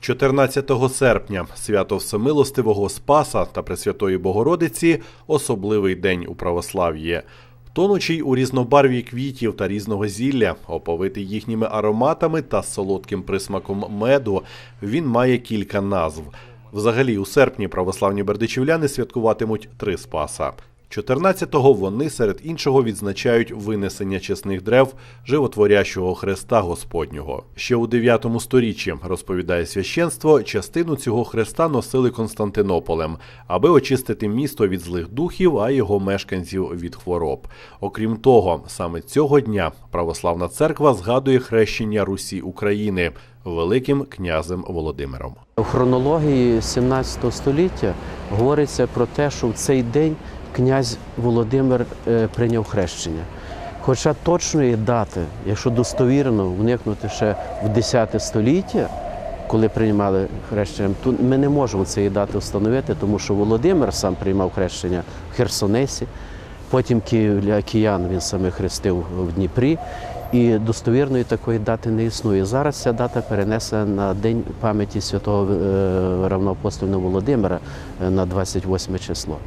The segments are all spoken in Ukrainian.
14 серпня свято Всемилостивого Спаса та Пресвятої Богородиці особливий день у православ'ї. Тонучий у різнобарві квітів та різного зілля, оповитий їхніми ароматами та солодким присмаком меду, він має кілька назв. Взагалі, у серпні православні бердичівляни святкуватимуть три спаса. 14-го вони серед іншого відзначають винесення чесних древ животворящого хреста Господнього. Ще у 9 сторіччі, розповідає священство, частину цього хреста носили Константинополем, аби очистити місто від злих духів, а його мешканців від хвороб. Окрім того, саме цього дня православна церква згадує хрещення Русі України великим князем Володимиром. У хронології 17 століття говориться про те, що в цей день князь Володимир е, прийняв хрещення. Хоча точної дати, якщо достовірно вникнути ще в 10 століття, коли приймали хрещення, то ми не можемо цієї дати встановити, тому що Володимир сам приймав хрещення в Херсонесі, потім киян він саме хрестив в Дніпрі. І достовірної такої дати не існує. Зараз ця дата перенесена на день пам'яті святого е, равноапостольного Володимира е, на 28 число.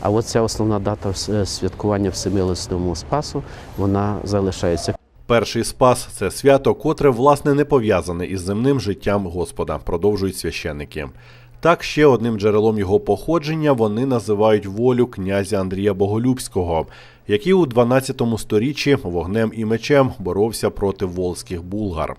А от ця основна дата е, святкування Всемилостивому Спасу вона залишається. Перший спас це свято, котре власне не пов'язане із земним життям Господа, продовжують священники. Так, ще одним джерелом його походження вони називають волю князя Андрія Боголюбського, який у 12 сторіччі вогнем і мечем боровся проти волзьких булгар.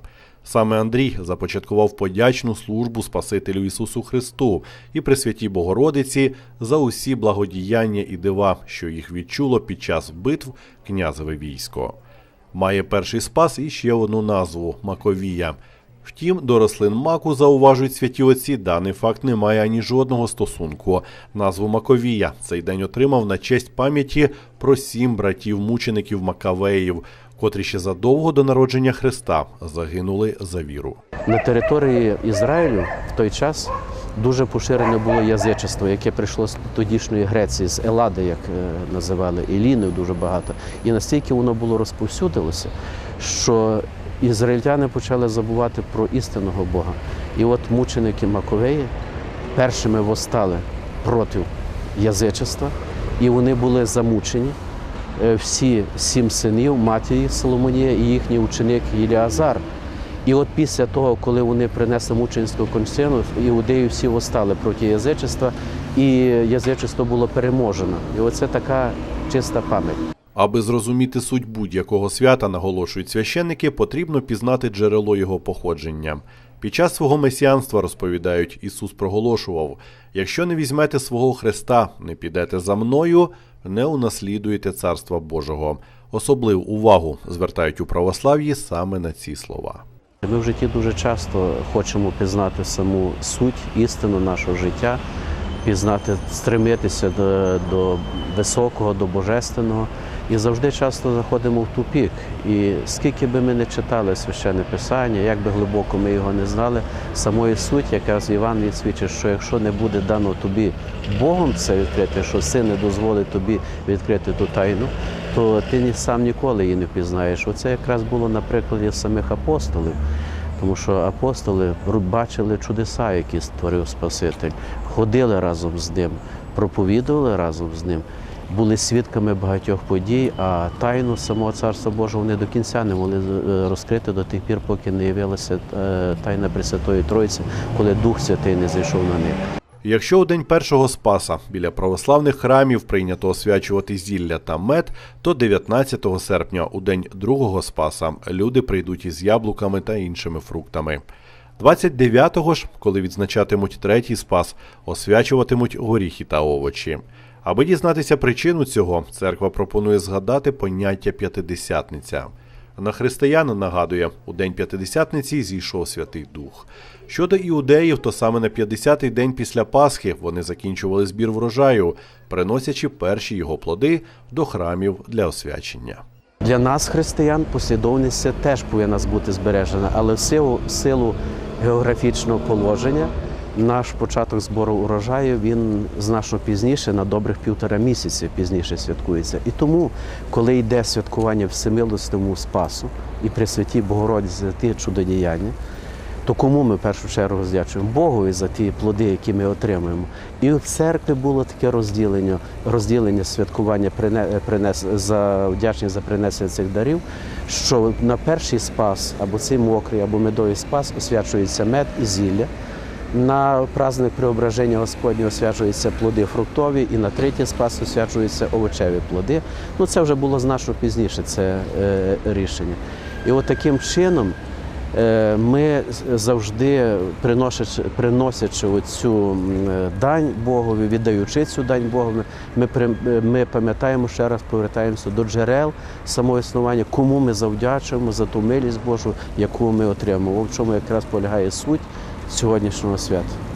Саме Андрій започаткував подячну службу Спасителю Ісусу Христу і Пресвятій Богородиці за усі благодіяння і дива, що їх відчуло під час битв князеве військо. Має перший спас і ще одну назву Маковія. Втім, до рослин маку зауважують святі отці, даний факт не має ані жодного стосунку. Назву Маковія цей день отримав на честь пам'яті про сім братів-мучеників Макавеїв, котрі ще задовго до народження Христа загинули за віру. На території Ізраїлю в той час дуже поширене було язичество, яке прийшло з тодішньої Греції, з Елади, як е, називали, Еліною дуже багато. І настільки воно було розповсюдилося, що ізраїльтяни почали забувати про істинного Бога. І от мученики Маковеї першими восстали проти язичества, і вони були замучені. Е, Всі сім синів матері Соломонія і їхній ученик Єліазар. І от після того, коли вони принесли мученську кончину, іудеї всі восстали проти язичества, і язичество було переможено. І оце така чиста пам'ять. Аби зрозуміти суть будь-якого свята, наголошують священники, потрібно пізнати джерело його походження. Під час свого месіанства, розповідають, Ісус проголошував: якщо не візьмете свого Христа, не підете за мною, не унаслідуєте Царства Божого. Особливу увагу звертають у православ'ї саме на ці слова. Ми в житті дуже часто хочемо пізнати саму суть, істину нашого життя, пізнати, стремитися до, до високого, до божественного. І завжди часто заходимо в тупік. І скільки би ми не читали священне писання, як би глибоко ми його не знали, самої суть, яка з Іван свідчить, що якщо не буде дано тобі Богом це відкрити, що син не дозволить тобі відкрити ту тайну, то ти сам ніколи її не впізнаєш. Оце якраз було на прикладі самих апостолів. Тому що апостоли бачили чудеса, які створив Спаситель, ходили разом з ним, проповідували разом з ним, були свідками багатьох подій, а тайну самого Царства Божого вони до кінця не могли е, розкрити до тих пір, поки не явилася е, тайна Пресвятої Тройці, коли Дух Святий не зайшов на них. Якщо у день першого спаса біля православних храмів прийнято освячувати зілля та мед, то 19 серпня, у день другого спаса, люди прийдуть із яблуками та іншими фруктами. 29-го ж, коли відзначатимуть третій спас, освячуватимуть горіхи та овочі. Аби дізнатися причину цього, церква пропонує згадати поняття п'ятидесятниця. На християн нагадує, у день п'ятидесятниці зійшов Святий Дух. Щодо іудеїв, то саме на 50-й день після Пасхи вони закінчували збір врожаю, приносячи перші його плоди до храмів для освячення. Для нас, християн, послідовність теж повинна бути збережена, але в силу, в силу географічного положення наш початок збору урожаю він значно пізніше, на добрих півтора місяці пізніше святкується. І тому, коли йде святкування Всемилостивому Спасу і при Пресвятій Богородиці ті чудодіяння, то кому ми в першу чергу здячуємо? Богові за ті плоди, які ми отримуємо. І в церкві було таке розділення, розділення святкування прине- принес, за вдячність за принесення цих дарів, що на перший спас, або цей мокрий, або медовий спас освячується мед і зілля. На праздник преображення Господнього освячуються плоди фруктові, і на третій спас освячуються овочеві плоди. Ну це вже було значно пізніше, це е, рішення. І от таким чином е, ми завжди приносячи, приносячи оцю дань Богові, віддаючи цю дань Богові, ми, ми пам'ятаємо ще раз, повертаємося до джерел самого існування, кому ми завдячуємо за ту милість Божу, яку ми отримуємо. В чому якраз полягає суть сьогоднішнього свята.